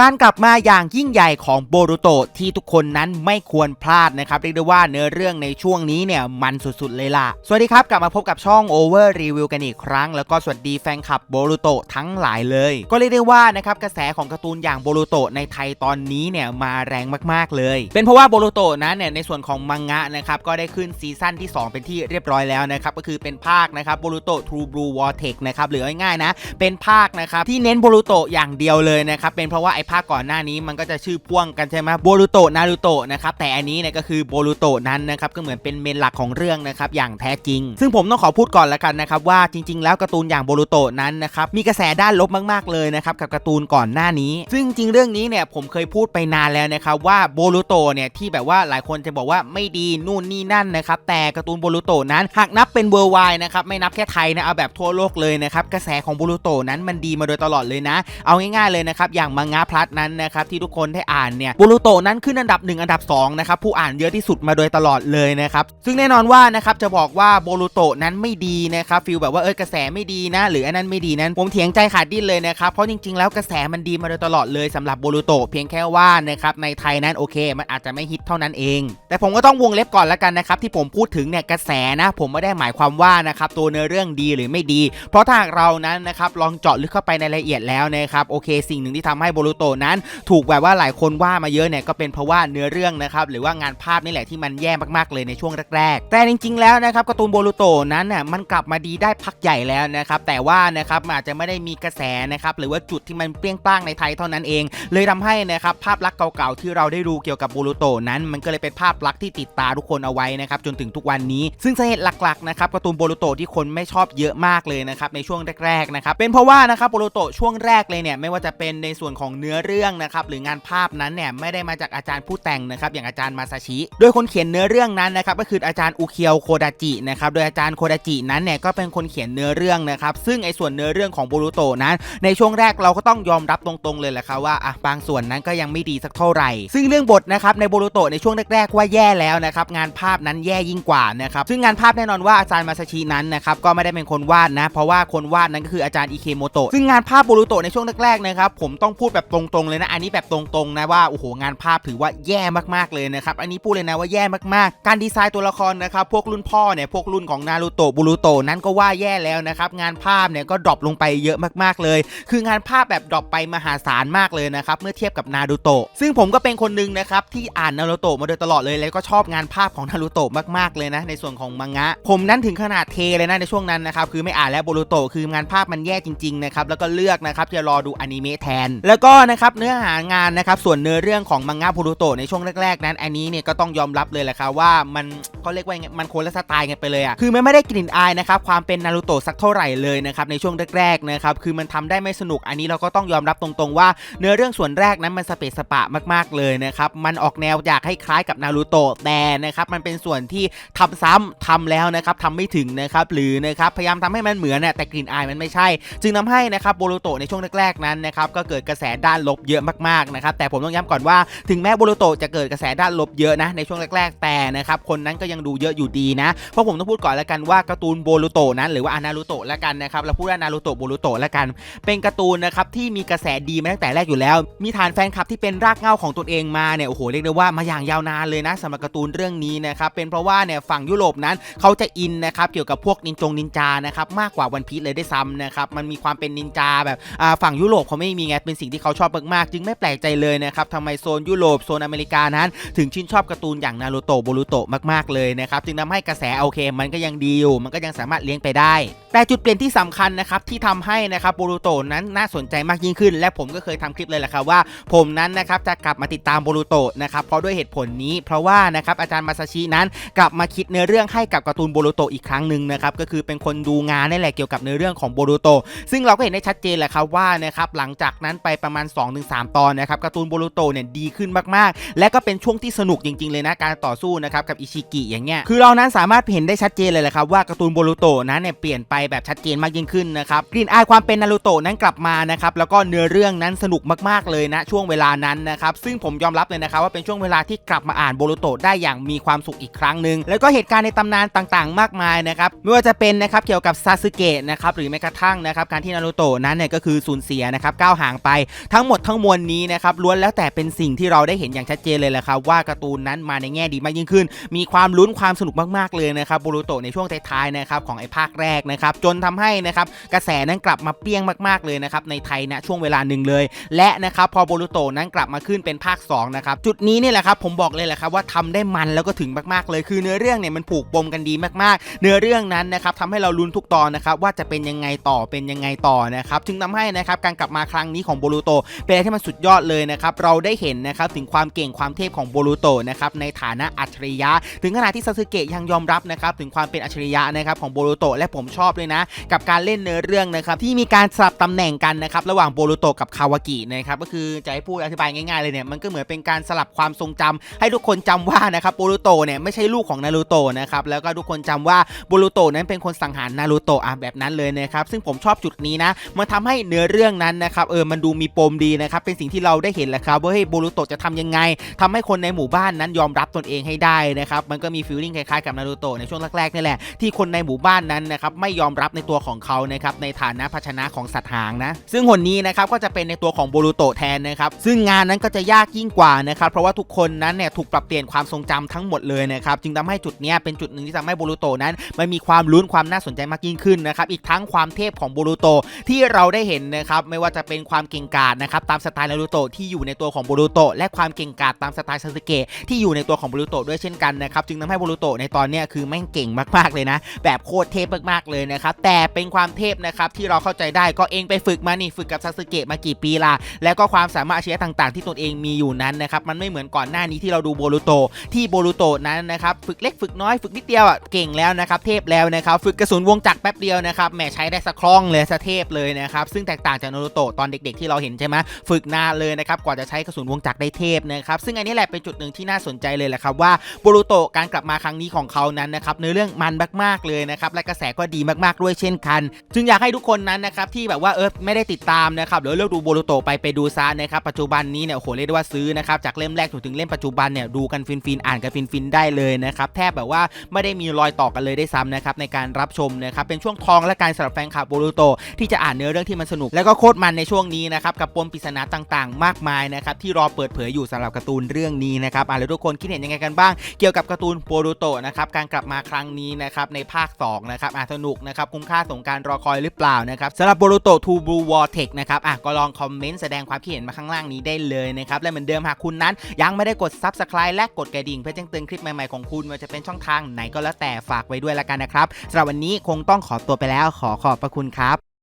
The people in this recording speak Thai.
การกลับมาอย่างยิ่งใหญ่ของโบรูโตที่ทุกคนนั้นไม่ควรพลาดนะครับ เรียกได้ว่าเนื้อเรื่องในช่วงนี้เนี่ยมันสุดๆเลยล่ะ สวัสดีครับ กลับมาพบกับช่อง Over Review กันอีกครั้ง แล้วก็สวัสดีแฟนคลับโบรูโตทั้งหลายเลย ก็เรียกได้ว่านะครับกระแสของการ์ตูนอย่างโบรูโตในไทยตอนนี้เนี่ยมาแรงมากๆเลย เป็นเพราะว่าโบรูโตนั้นเนี่ยในส่วนของมังงะนะครับก็ได้ขึ้นซีซั่นที่ 2 เป็นที่เรียบร้อยแล้วนะครับก็คือเป็นภาคนะครับโบรูโต True Blue Vortex นะครับหรือง่ายๆนะเป็นภาคนะครับที่เน้นโบรูโตอย่างเดียวเลยนะครับเป็นเพราะว่าไภาคก่อนหน้านี้มันก็จะชื่อพ่วงกันใช่ไหมโบรูโตะนารูโตะนะครับแต่อันนี้เนี่ยก็คือโบรูโตะนั้นนะครับก็เหมือนเป็นเมนหลักของเรื่องนะครับอย่างแท้จริง ซึ่งผมต้องขอพูดก่อนแล้วกันนะครับว่าจริง ๆ แล้วการ์ตูนอย่างโบรูโตะนั้นนะครับมีกระแสด้านลบมากๆเลยนะครับกับการ์ตูนก่อนหน้านี้ ซึ่งจริงเรื่องนี้เนี่ยผมเคยพูดไปนานแล้วนะครับว่าโบรูโตะเนี่ยที่แบบว่าหลายคนจะบอกว่าไม่ดีนู่นนี่นั่นนะครับแต่การ์ตูนโบรูโตะนั้นหากนับเป็นเวอร์ไวนะครับไม่นับแค่ไทยนะเอาแบบทั่วโลกเลยนะครับกระแสของโบรูโตะนั้นมันดีมาโดยตลอดเลยนะ เอาง่ายๆเลยนะครับอย่างมังงะพลัสนั้นนะครับที่ทุกคนได้อ่านเนี่ยโบรูโตนั้นขึ้นอันดับ 1 อันดับ2นะครับผู้อ่านเยอะที่สุดมาโดยตลอดเลยนะครับซึ่งแน่นอนว่านะครับจะบอกว่าโบรูโตนั้นไม่ดีนะครับฟีลแบบว่าเออกระแสไม่ดีนะ หรืออันนั้นไม่ดีนั้นผมเถียงใจขาดดิ้นเลยนะครับเพราะจริงๆ แล้วกระแสมันดีมาโดยตลอดเลยสำหรับโบรูโตเพียงแค่ว่านะครับในไทยนั้นโอเค มันอาจจะไม่ฮิตเท่านั้นเอง แต่ผมก็ต้องวงเล็บก่อนแล้วกันนะครับที่ผมพูดถึงเนี่ยกระแสนะ ผมไม่ได้หมายความว่านะครับตัวเนื้อเรื่องดีหรือไม่ดี เพราะถ้าเรานั้นนะครับลองเจาะลึกเข้าไปในรายละเอียดแล้วนะครับโอเค สิ่งหนึ่งที่ทำให้โบรูโตะนั้น ถูกแบบว่าหลายคนว่ามาเยอะเนี่ยก็เป็นเพราะว่าเนื้อเรื่องนะครับหรือว่างานภาพนี่แหละที่มันแย่มากๆเลยในช่วงแรกๆแต่จริง ๆ แล้วนะครับการ์ตูนโบรูโตนั้นน่ะมันกลับมาดีได้พักใหญ่แล้วนะครับแต่ว่านะครับอาจจะไม่ได้มีกระแสนะครับหรือว่าจุดที่มันเปรี้ยงป้างในไทยเท่านั้นเอง เลยทำให้นะครับภาพลักษณ์เก่าๆที่เราได้ดูเกี่ยวกับโบรูโตนั้น มันก็เลยเป็นภาพลักษณ์ที่ติดตาทุกคนเอาไว้นะครับจนถึงทุกวันนี้ซึ่งสาเหตุหลักๆนะครับการ์ตูนโบรูโตที่คนไม่ชอบเยอะมากเลยนะครับในช่วงแรกๆนะครับเป็นเพราะว่านะครับโบรูโตช่วงแรกเลยเนี่ยไม่ว่าจะเป็นในส่วนของเนื้อเรื่องนะครับหรืองานภาพนั้นเนี่ยไม่ได้มาจากอาจารย์ผู้แต่งนะครับอย่างอาจารย์มาซาชิ โดยคนเขียนเนื้อเรื่องนั้นนะครับก็คืออาจารย์อุเคียวโคดาจินะครับโดยอาจารย์โคดาจินั้นเนี่ยก็เป็นคนเขียนเนื้อเรื่องนะครับซึ่งไอ้ส่วนเนื้อเรื่องของโบรูโตนั้นในช่วงแรกเราก็ต้องยอมรับตรงๆเลยแหละครับว่าอะบางส่วนนั้นก็ยังไม่ดีสักเท่าไหร่ ซึ่งเรื่องบทนะครับในโบรูโตในช่วงแรกๆว่าแย่แล้วนะครับงานภาพนั้นแย่ยิ่งกว่านะครับซึ่งงานภาพแน่นอนว่าอาจารย์มาซาชินั้นนะครับก็ไม่ได้เป็นคนวาดนะ เพราะว่าคนวาดนั้นก็คืออาจารย์อิเคโมโตะซึ่งงานภาพโบรูโตในช่วงแรกๆนะครับผมต้องพูดแบบตรงๆเลยนะ อันนี้แบบตรงๆนะว่าโอ้โหงานภาพถือว่าแย่มากๆเลยนะครับอันนี้พูดเลยนะว่าแย่มากๆ การดีไซน์ตัวละครนะครับพวกรุ่นพ่อเนี่ยพวกรุ่นของนารูโตะบูรูโตะนั้นก็ว่าแย่แล้วนะครับงานภาพเนี่ยก็ดรอปลงไปเยอะมากๆเลย คืองานภาพแบบดรอปไปมหาศาลมากเลยนะครับเมื่อเทียบกับนารูโตะซึ่งผมก็เป็นคนหนึงนะครับที่อ่านนารูโตะมาโดยตลอดเลยแล้วก็ชอบงานภาพของนารูโตะมากๆเลยนะในส่วนของมังงะ ผมนั้นถึงขนาดเทเลยนะในช่วงนั้นนะครับคือไม่อ่านแล้วโบรูโตะคืองานภาพมันแย่จริงๆนะครับแล้วก็เลือกนะครับจะรอดูอนิเมะแทน แล้วก็นะครับเนื้อหางานนะครับส่วนเนื้อเรื่องของมังงะโบรูโตะในช่วงแรกๆ นั้นอันนี้เนี่ยก็ต้องยอมรับเลยแหละครับว่ามันเขาเรียกว่าไงมันคนละสไตล์กันไปเลยอะคือมันไม่ได้กลิ่นอายนะครับความเป็นนารูโตะสักเท่าไหร่เลยนะครับในช่วงแรกๆนะครับคือมันทำได้ไม่สนุกอันนี้เราก็ต้องยอมรับตรงๆ ว่าเนื้อเรื่องส่วนแรกนั้นมันสเปซสปะมากๆเลยนะครับมันออกแนวอยากให้คล้ายกับนารูโตะแต่นะครับมันเป็นส่วนที่ทำซ้ำทำแล้วนะครับทำไม่ถึงนะครับหรือนะครับพยายามทำให้มันเหมือนน่ะแต่กลิ่นอายมันไม่ใช่ จึงทำให้นะครับโบรูโตะในช่วงแรกๆนั้นนะครับก็เกิดกระแสด้านลบเยอะมากๆนะครับแต่ผมต้องย้ำก่อนว่าถึงแม้โบรูโตจะเกิดกระแสด้านลบเยอะนะในช่วงแรกๆแต่นะครับคนนั้นก็ยังดูเยอะอยู่ดีนะเพราะผมต้องพูดก่อนแล้วกันว่าการ์ตูนโบรูโตนั้นหรือว่าอนารูโตะแล้วกันนะครับเราพูดว่านารูโตะโบรูโตะแล้วกัน เป็นการ์ตูนนะครับที่มีกระแสดีมาตั้งแต่แรกอยู่แล้ว มีฐานแฟนคลับที่เป็นรากเหง้าของตนเองมาเนี่ยโอ้โหเรียกได้ว่ามาอย่างยาวนานเลยนะสำหรับการ์ตูนเรื่องนี้นะครับเป็นเพราะว่าเนี่ยฝั่งยุโรปนั้นเขาจะอินนะครับเกี่ยวกับพวกนินจงนินจานะครับมากกว่าวันพีซเลยได้ซ้ำนะครับมันมีความเป็นนินจาแบบฝั่งยุโรปเขาไม่มีไงเป็นสิ่งที่เขาชอบมากๆจึงไม่แปลกใจเลยนะครับทำไมโซนยุโรปโซนอเมริกานั้น ถึงชื่นชอบการ์ตูนอย่างนารูโตะโบรูโตะมากๆเลยนะครับจึงทำให้กระแสโอเค มันก็ยังดีอยู่ มันก็ยังสามารถเลี้ยงไปได้ แต่จุดเปลี่ยนที่สำคัญนะครับที่ทำให้นะครับโบรูโตนั้นน่าสนใจมากยิ่งขึ้น และผมก็เคยทำคลิปเลยแหละครับว่า ผมนั้นนะครับจะกลับมาติดตามโบรูโตนะครับเพราะด้วยเหตุผลนี้ เพราะว่านะครับอาจารย์มาซาชินั้นกลับมาคิดเนื้อเรื่องให้กับการ์ตูนโบรูโตอีกครั้งหนึ่งนะครับก็คือเป็นคนดูงานนี่แหละเกี่ยวกับเนื้อเรื่องของโบรูโตซึ่งเราก็เห็นได้ชัดเจนแหละครับว่านะครับหลังจากนั้นไปประมาณ 2-3 ตอนนะครับการ์ตูนโบรูโตเนี่ยดีขึ้นมากๆ และก็เป็นช่วงที่สนุกจริง ๆ เลยนะการต่อสู้นะครับกับอิชิกิอย่างเงี้ยคือเรานั้นสามารถเห็นได้ชัดเจนเลยแหละครับว่าการ์ตูนโบรูโตนั้นเนี่ยเปลี่ยนไปแบบชัดเจนมากยิ่งขึ้นนะครับกลิ่นอายความเป็นนารูโตะนั้นกลับมานะครับแล้วก็เนื้อเรื่องนั้นสนุกมากๆเลยนะช่วงเวลานั้นนะครับซึ่งผมยอมรับเลยนะครับว่าเป็นช่วงเวลาที่กลับมาอ่านโบรูโตะได้อย่างมีความสุขอีกครั้งหนึ่งแล้วก็เหตุการณ์ในตำนานต่างๆ มากมายนะครับไม่ว่าจะเป็นนะครับเกี่ยวกับซาสึเกะนะครับหรือแม้กระทั่งนะครับการที่นารูโตะนั้นเนี่ยก็คือสูญเสียนะครับก้าวห่างไปทั้งหมดทั้งมวลนี้นะครับล้วนแล้วแต่เป็นสิ่งที่เราได้เห็นอย่างชัดเจนเลยแหละครับว่าการ์ตูนนั้นมาในแง่ดีมากยิ่งขึ้น มีความลุ้นความสนุกมากๆเลยนะครับโบรูโตะในช่วงท้ายๆนะครับของไอ้ภาคแรกนะครับจนทำให้นะครับกระแสนั้นกลับมาเปี้ยงมากๆเลยนะครับในไทยณช่วงเวลาหนึ่งเลย และนะครับพอโบรูโตนั้นกลับมาขึ้นเป็นภาค2นะครับจุดนี้นี่แหละครับผมบอกเลยแหละครับว่าทำได้มันแล้วก็ถึงมากๆเลย คือเนื้อเรื่องเนี่ยมันผูกปมกันดีมากๆ เนื้อเรื่องนั้นนะครับทำให้เราลุ้นทุกตอนนะครับว่าจะเป็นยังไงต่อเป็นยังไงต่อนะครับจึงทำให้นะครับการกลับมาครั้งนี้ของโบรูโตเป็นอะไรที่มันสุดยอดเลยนะครับเราได้เห็นนะครับถึงความเก่งความเทพของโบรูโตนะครับในฐานะอัจฉริยะ ถึงขนาดที่ซาสึเกะยังยอมรับนะครับถึงความเป็นอัจฉริยะนะครับของโบรูโตและผมชอบเลยนะ กับการเล่นเนื้อเรื่องนะครับที่มีการสลับตำแหน่งกันนะครับระหว่างโบรูโตกับคาวากินะครับก็คือจะให้พูดอธิบายง่ายๆเลยเนี่ยมันก็เหมือนเป็นการสลับความทรงจำให้ทุกคนจำว่านะครับโบรูโตเนี่ยไม่ใช่ลูกของนารูโตนะครับแล้วก็ทุกคนจำว่าโบรูโตนั้นเป็นคนสังหารนารูโตะอะแบบนั้นเลยนะครับซึ่งผมชอบจุดนี้นะมันทำให้เนื้อเรื่องนั้นนะครับเออมันดูมีปมดีนะครับเป็นสิ่งที่เราได้เห็นแหละครับว่าเฮ้ยโบรูโตะจะทำยังไงทำให้คนในหมู่บ้านนั้นยอมรับตนเองให้ได้นะครับมันก็มีฟีลลิ่งคล้ายๆกับนารูโตะในช่วงแรกๆนี่แหละที่คนในหมู่บ้านนั้นนะครับไม่ยอมอมรับในตัวของเขานะครับในฐานะภาชนะของสัตว์หางนะ ซึ่งหนนี้นะครับก็จะเป็นในตัวของโบรูโตแทนนะครับซึ่งงานนั้นก็จะยากยิ่งกว่านะครับเพราะว่าทุกคนนั้นเนี่ยถูกปรับเปลี่ยนความทรงจำทั้งหมดเลยนะครับจึงทำให้จุดเนี้ยเป็นจุดหนึ่งที่ทำให้โบรูโตนั้นมันมีความลุ้นความน่าสนใจมากยิ่งขึ้นนะครับอีกทั้งความเทพของโบรูโตที่เราได้เห็นนะครับไม่ว่าจะเป็นความเก่งกาจนะครับตามสไตล์นารูโตที่อยู่ในตัวของโบรูโตและความเก่งกาจตามสไตล์ซาสึเกะที่อยู่ในตัวของโบรูโตด้วยเช่นกันนะครับจึงทำให้โบรูโตในตอนเนี้ยคือแม่งเก่งมากๆเลยนะแบบโคตรเทพมากๆเลยนะครับ แต่เป็นความเทพนะครับที่เราเข้าใจได้ก็เองไปฝึกมานี่ฝึกกับซาสึเกะมากี่ปีละแล้วก็ความสามารถอาชีพต่างๆ ที่ตนเองมีอยู่นั้นนะครับมันไม่เหมือนก่อนหน้านี้ที่เราดูโบรูโตที่โบรูโตนั้นนะครับฝึกเล็กฝึกน้อยฝึกนิดเดียวอะเก่งแล้วนะครับเทพแล้วนะครับฝึกกระสุนวงจักรแป๊บเดียวนะครับแหมใช้ได้สะคล่องเลยสะเทพเลยนะครับซึ่งแตกต่างจากโนรูโตตอนเด็ก ๆ ที่เราเห็นใช่ไหมฝึกนานเลยนะครับกว่าจะใช้กระสุนวงจักรได้เทพนะครับซึ่งอันนี้แหละเป็นจุดหนึ่งที่น่าสนใจเลยแหละครับว่าโบรูโตการกลับมาครั้งนี้ของเขานั้นนะครับในอเรื่องมันมากๆเลยนะครับและกระแสก็ดีมากๆด้วยเช่นกัน จึงอยากให้ทุกคนนั้นนะครับที่แบบว่าเออไม่ได้ติดตามนะครับหรือเลือกดูโบรูโตไปไปดูซะนะครับปัจจุบันนี้เนี่ยโอ้โหเรียกได้ว่าซื้อนะครับจากเล่มแรกจนถึงเล่มปัจจุบันเนี่ยดูกันฟินๆอ่านกันฟินๆได้เลยนะครับแทบแบบว่าไม่ได้มีรอยต่อกันเลยได้ซ้ำนะครับในการรับชมนะครับเป็นช่วงทองและการสำหรับแฟนคลับโบรูโตที่จะอ่านเนื้อเรื่องที่มันสนุก แล้วก็โคตรมันในช่วงนี้นะครับกับปมปริศนาต่างๆ มากมายนะครับที่รอเปิดเผยอยู่สำหรับการ์ตูนเรื่องนี้นะครับอ่าแล้วทุกคนคิดเห็นยังไงกันบ้าง เกี่ยวกับการ์ตูนโบรูโตนะครับการกลับมาครั้งนี้นะครับในภาค2นะครับอะสนุกนะครับคุ้มค่าสงการรอคอยหรือเปล่านะครับสำหรับโบรูโตทูบูวอเทคนะครับอะก็ลองคอมเมนต์แสดงความคิดเห็นมาข้างล่างนี้ได้เลยนะครับและเหมือนเดิมหากคุณนั้น ยังไม่ได้กด Subscribe และกดกระดิ่งเพื่อแจ้งเตือนคลิปใหม่ๆของคุณไว่าจะเป็นช่องทางไหนก็แล้วแต่ฝากไว้ด้วยละกันนะครับสำหรับวันนี้คงต้องขอตัวไปแล้วขอขอบพระคุณครับ